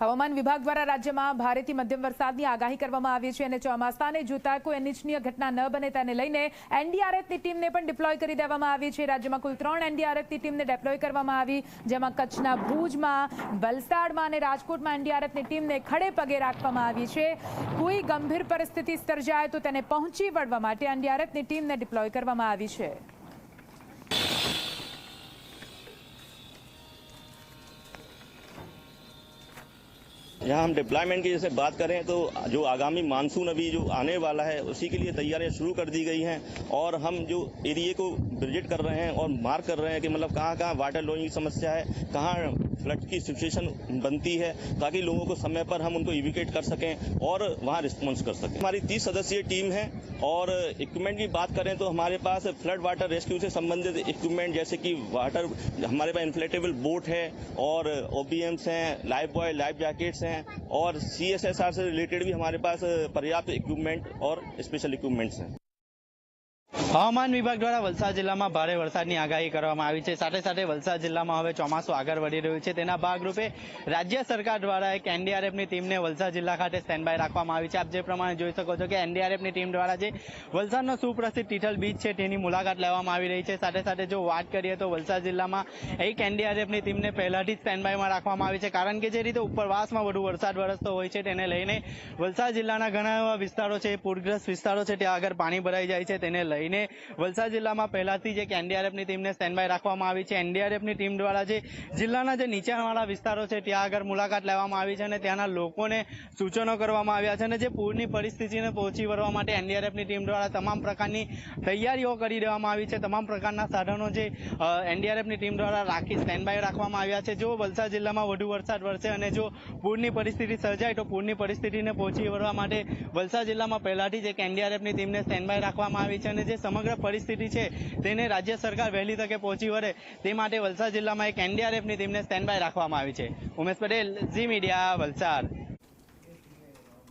હવામાન વિભાગ દ્વારા રાજ્યમાં ભારેથી મધ્યમ વરસાદની આગાહી કરવામાં આવી છે અને ચોમાસાને જોતા કોઈ અનિચ્છનીય ઘટના ન બને તેને લઈને એનડીઆરએફની ટીમને પણ ડિપ્લોય કરી દેવામાં આવી છે. રાજ્યમાં કુલ ત્રણ એનડીઆરએફની ટીમને ડિપ્લોય કરવામાં આવી, જેમાં કચ્છના ભુજમાં, વલસાડમાં અને રાજકોટમાં એનડીઆરએફની ટીમને ખડે પગે રાખવામાં આવી છે. કોઈ ગંભીર પરિસ્થિતિ સર્જાય તો તેને પહોંચી વળવા માટે એનડીઆરએફની ટીમને ડિપ્લોય કરવામાં આવી છે. यहाँ हम डिप्लॉयमेंट की जैसे बात करें तो जो आगामी मानसून अभी जो आने वाला है, उसी के लिए तैयारियाँ शुरू कर दी गई हैं। और हम जो एरिए को विज़िट कर रहे हैं और मार्क कर रहे हैं कि मतलब कहाँ कहाँ वाटर लोइंग की समस्या है, कहाँ फ्लड की सिचुएशन बनती है, ताकि लोगों को समय पर हम उनको इविकेट कर सकें और वहाँ रिस्पॉन्स कर सकें। हमारी तीस सदस्यीय टीम है और इक्विपमेंट की बात करें तो हमारे पास फ्लड वाटर रेस्क्यू से संबंधित इक्विपमेंट जैसे कि वाटर हमारे पास इन्फ्लेटेबल बोट है और ओबीएम्स हैं लाइफ बॉय लाइफ जैकेट्स हैं और सीएसएसआर से रिलेटेड भी हमारे पास पर्याप्त इक्विपमेंट और स्पेशल इक्विपमेंट्स हैं। હવામાન વિભાગ દ્વારા વલસાડ જિલ્લામાં ભારે વરસાદની આગાહી કરવામાં આવી છે. સાથે સાથે વલસાડ જિલ્લામાં હવે ચોમાસું આગળ વધી રહ્યું છે. તેના ભાગરૂપે રાજ્ય સરકાર દ્વારા એક એનડીઆરએફની ટીમને વલસાડ જિલ્લા ખાતે સ્ટેન્ડ રાખવામાં આવી છે. આપ જે પ્રમાણે જોઈ શકો છો કે એનડીઆરએફની ટીમ દ્વારા જે વલસાડનો સુપ્રસિદ્ધ તિથલ બીચ છે, તેની મુલાકાત લેવામાં આવી રહી છે. સાથે સાથે જો વાત કરીએ તો વલસાડ જિલ્લામાં એક એનડીઆરએફની ટીમને પહેલાથી જ સ્ટેન્ડ બાયમાં રાખવામાં આવી છે. કારણ કે જે રીતે ઉપરવાસમાં વધુ વરસાદ વરસતો હોય છે, તેને લઈને વલસાડ જિલ્લાના ઘણા એવા વિસ્તારો છે, પૂરગ્રસ્ત વિસ્તારો છે, ત્યાં આગળ પાણી ભરાઈ જાય છે, તેને લઈને વલસાડ જિલ્લામાં પહેલાથી જ એનડીઆરએફની ટીમને સ્ટેન્ડ રાખવામાં આવી છે. એનડીઆરએફની ટીમ દ્વારા જે જિલ્લાના જે નીચાણવાળા વિસ્તારો છે, ત્યાં આગળ મુલાકાત લેવામાં આવી છે અને ત્યાંના લોકોને સૂચનો કરવામાં આવ્યા છે અને જે પૂરની પરિસ્થિતિને પહોંચી વળવા માટે એનડીઆરએફની ટીમ દ્વારા તમામ પ્રકારની તૈયારીઓ કરી દેવામાં આવી છે. તમામ પ્રકારના સાધનો જે એનડીઆરએફની ટીમ દ્વારા રાખી સ્ટેન્ડ બાય રાખવામાં આવ્યા છે. જો વલસાડ જિલ્લામાં વધુ વરસાદ વરસે અને જો પૂરની પરિસ્થિતિ સર્જાય તો પૂરની પરિસ્થિતિને પહોંચી વળવા માટે વલસાડ જિલ્લામાં પહેલાથી જ એક એનડીઆરએફની ટીમને સ્ટેન્ડ રાખવામાં આવી છે અને જે સમગ્ર પરિસ્થિતિ છે તેને રાજ્ય સરકાર વહેલી તકે પહોંચી વળે તે માટે વલસાડ જિલ્લામાં એક એનડીઆરએફની ટીમને સ્ટેન્ડ બાય રાખવામાં આવી છે. Umesh Patel, Zee media, Valsad.